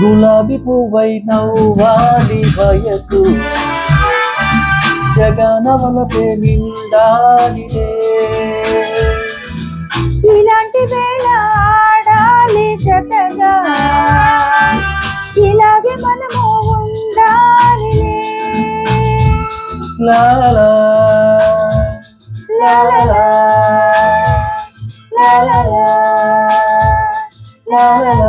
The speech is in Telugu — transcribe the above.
గులాబీ పువ్వై నవ్వాలి వయసు. జగనవల పేమిండాలి ఇలాంటి వేళ ఆడాలి జతగా ఇలాగే మనము ఉండాలి లాలా లాలా లాలా లాలా